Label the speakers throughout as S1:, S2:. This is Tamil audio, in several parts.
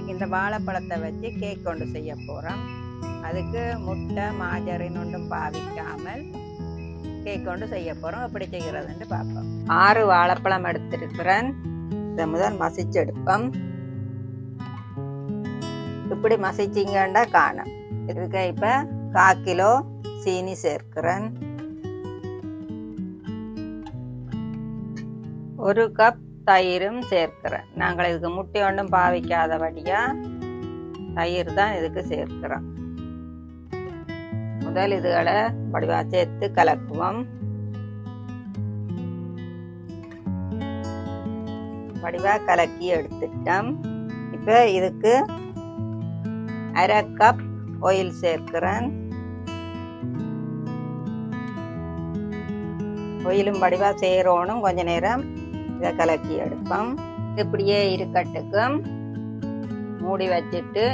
S1: இன்றைக்கு இந்த வாழைப்பழத்தை வச்சு கேக் கொண்டு செய்ய போகிறோம் அதுக்கு முட்டை மாஜரின் ஒன்றும் பாவிக்காமல் கேக் கொண்டு செய்ய போகிறோம் எப்படி செய்கிறதுன்னு பார்ப்போம். ஆறு வாழைப்பழம் எடுத்திருக்கிறேன். இதை முதல் மசிச்சு எடுப்போம். இப்படி மசிச்சிங்கண்டா காணும். இதுக்கு இப்போ கா கிலோ சீனி சேர்க்கிறேன். ஒரு கப் தயிரும் சேர்க்கிறேன். நாங்கள் இதுக்கு முட்டை ஒன்றும் பாவிக்காதபடியா தயிர் தான் இதுக்கு சேர்க்கிறோம். முதல் இதுகளை வடிவா சேர்த்து கலக்குவோம். வடிவா கலக்கி எடுத்துட்டோம். இப்போ இதுக்கு அரை கப் ஆயில் சேர்க்கிறேன். ஒயிலும் வடிவா செய்கிறோனும் கொஞ்ச நேரம். இதை கலக்கி எடுப்போம். இப்படியே இருக்கட்டுக்கும். மூடி வச்சுட்டு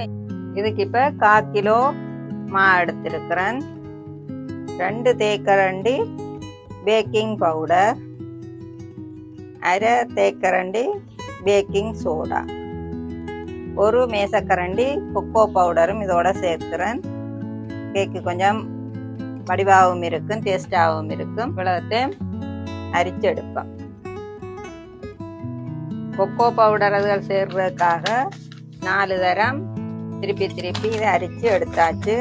S1: இதுக்கு இப்போ கா கிலோ மா எடுத்திருக்கிறேன். ரெண்டு தேக்கரண்டி பேக்கிங் பவுடர் அரை தேக்கரண்டி பேக்கிங் சோடா ஒரு மேசக்கரண்டி கொக்கோ பவுடரும் இதோட சேர்க்கிறேன். கேக்கு கொஞ்சம் வடிவாகவும் இருக்கும் டேஸ்டாகவும் இருக்கும். இவ்வளோத்தை அரிச்செடுப்பேன் கொக்கோ பவுடர் அதுகள் சேர்றதுக்காக நாலு தரம் திருப்பி திருப்பி இதை அரிச்சு எடுத்தாச்சு.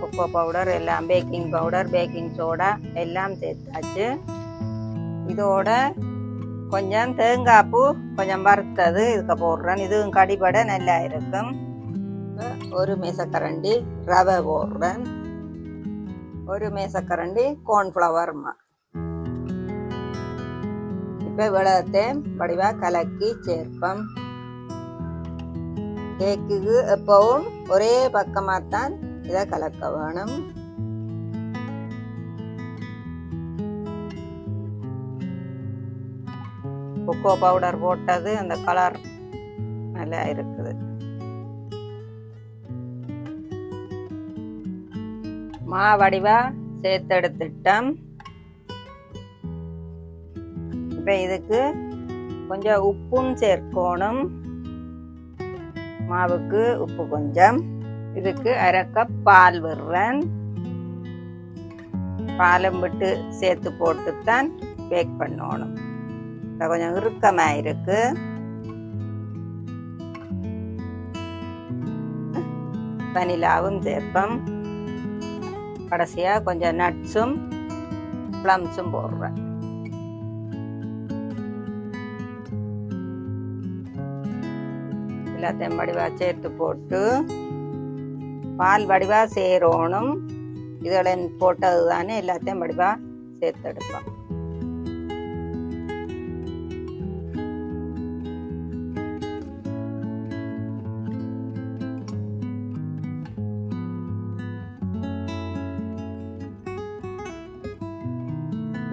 S1: கொக்கோ பவுடர் எல்லாம் பேக்கிங் பவுடர் பேக்கிங் சோடா எல்லாம் சேர்த்தாச்சு. இதோட கொஞ்சம் தேங்காய் பூ கொஞ்சம் வறுத்தது இதுக்கு போடுறேன். இதுவும் கடிபட நல்லா இருக்கும். ஒரு மேசக்கரண்டி ரவை போடுறேன். ஒரு மேசக்கரண்டி கார்ன்ஃப்ளவர் மா இப்போ விளத்தை வடிவாக கலக்கி சேர்ப்போம். கேக்குக்கு எப்பவும் ஒரே பக்கமாக தான் இதை கலக்க வேணும். கொக்கோ பவுடர் போட்டது அந்த கலர் நல்லா இருக்குது. மா வடிவா சேர்த்தெடுத்துட்டோம். இப்போ இதுக்கு கொஞ்சம் உப்பும் சேர்க்கணும். மாவுக்கு உப்பு கொஞ்சம். இதுக்கு அரை கப் பால் விடுறேன். பாலம் விட்டு சேர்த்து போட்டுத்தான் பேக் பண்ணணும். இப்போ கொஞ்சம் இறுக்கமாக இருக்கு வனிலாவும் சேர்ப்போம். கடைசியாக கொஞ்சம் நட்ஸும் ப்ளம்ஸும் போடுறேன். எல்லாத்தையும் வடிவா சேர்த்து போட்டு பால் வடிவா சேரணும். இதெல்லாம் போட்டது தானே எல்லாத்தையும் வடிவா சேர்த்தெடுப்போம்.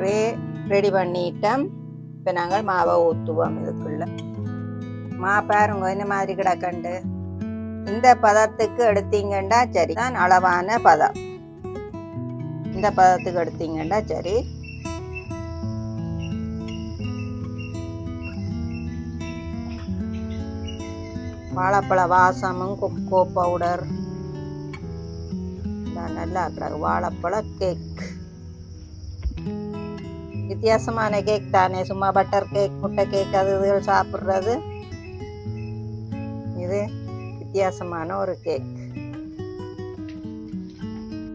S1: ரே ரெடி பண்ணிட்டோம். இப்போ நாங்கள் மாவை ஊற்றுவோம் இதுக்குள்ள. மா பாருங்க இந்த மாதிரி கிடக்கண்டு. இந்த பதத்துக்கு எடுத்தீங்கன்னா சரி தான் அளவான பதம். இந்த பதத்துக்கு எடுத்தீங்கன்னா சரி. வாழைப்பழ வாசமும் கொக்கோ பவுடர் நல்லா இருக்கிறாங்க. வாழைப்பழ கேக் வித்தியாசமான கேக் தானே. சும்மா பட்டர் கேக் முட்டை கேக் அது இதுகள் சாப்பிட்றது. இது வித்தியாசமான ஒரு கேக்.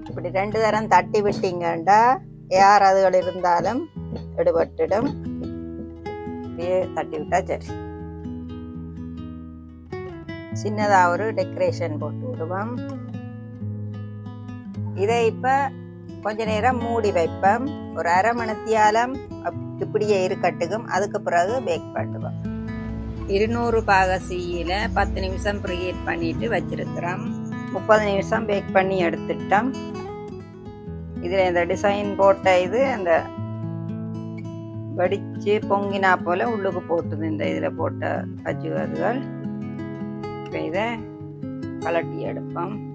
S1: இப்படி ரெண்டு தரம் தட்டி விட்டீங்கண்டா யார் அதுகள் இருந்தாலும் எடுபட்டுடும். இப்படியே தட்டி விட்டா சரி. சின்னதாக ஒரு டெக்கரேஷன் போட்டு விடுவோம். இதை இப்போ கொஞ்ச நேரம் மூடி வைப்போம். ஒரு அரை மணித்தியாலம் இப்படியே இருக்கட்டுக்கும். அதுக்கு பிறகு பேக் பண்ணுவோம் இருநூறு பாக சீயில் பத்து நிமிஷம் ப்ரீஹீட் பண்ணிட்டு வச்சிருக்கிறோம். முப்பது நிமிஷம் பேக் பண்ணி எடுத்துட்டோம். இதில் இந்த டிசைன் போட்ட இது அந்த வடித்து பொங்கினா போல் உள்ளுக்கு போட்டுது இந்த இதில் போட்ட அஜுவர்கள் இப்போ இதை கலட்டி எடுப்போம்.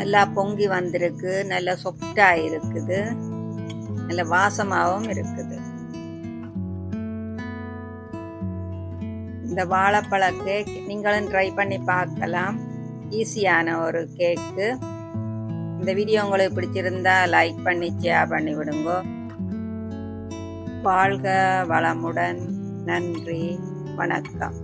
S1: நல்லா பொங்கி வந்திருக்கு நல்லா சொப்டாக இருக்குது. நல்ல வாசமாகவும் இருக்குது. இந்த வாழைப்பழ கேக் நீங்களும் ட்ரை பண்ணி பார்க்கலாம். ஈஸியான ஒரு கேக்கு இந்த வீடியோ உங்களுக்கு பிடிச்சிருந்தா லைக் பண்ணி ஷேர் பண்ணி விடுங்க. வாழ்க வளமுடன். நன்றி. வணக்கம்.